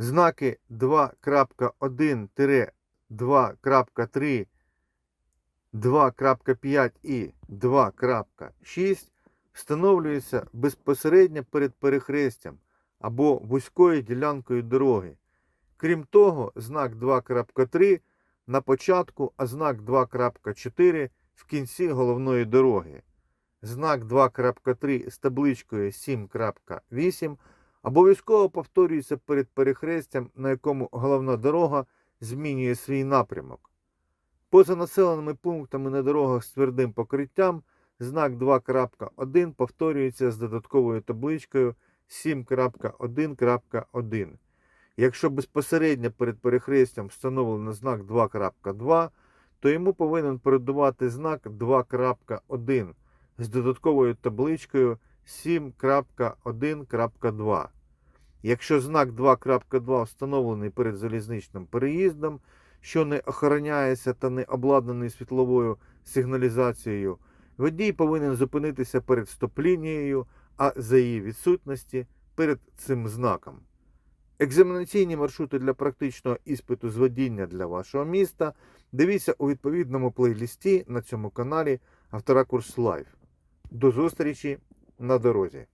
Знаки 2.1-2.3, 2.5 і 2.6 встановлюються безпосередньо перед перехрестям або вузькою ділянкою дороги. Крім того, знак 2.3 на початку, а знак 2.4 в кінці головної дороги. Знак 2.3 з табличкою 7.8 обов'язково повторюється перед перехрестям, на якому головна дорога змінює свій напрямок. Поза населеними пунктами на дорогах з твердим покриттям знак 2.1 повторюється з додатковою табличкою 7.1.1. Якщо безпосередньо перед перехрестям встановлено знак 2.2, то йому повинен передувати знак 2.1 з додатковою табличкою 7.1.2. Якщо знак 2.2 встановлений перед залізничним переїздом, що не охороняється та не обладнаний світловою сигналізацією, водій повинен зупинитися перед стоп-лінією, а за її відсутності перед цим знаком. Екзаменаційні маршрути для практичного іспиту з водіння для вашого міста дивіться у відповідному плейлісті на цьому каналі Авторакурс Лайв. До зустрічі на дорозі!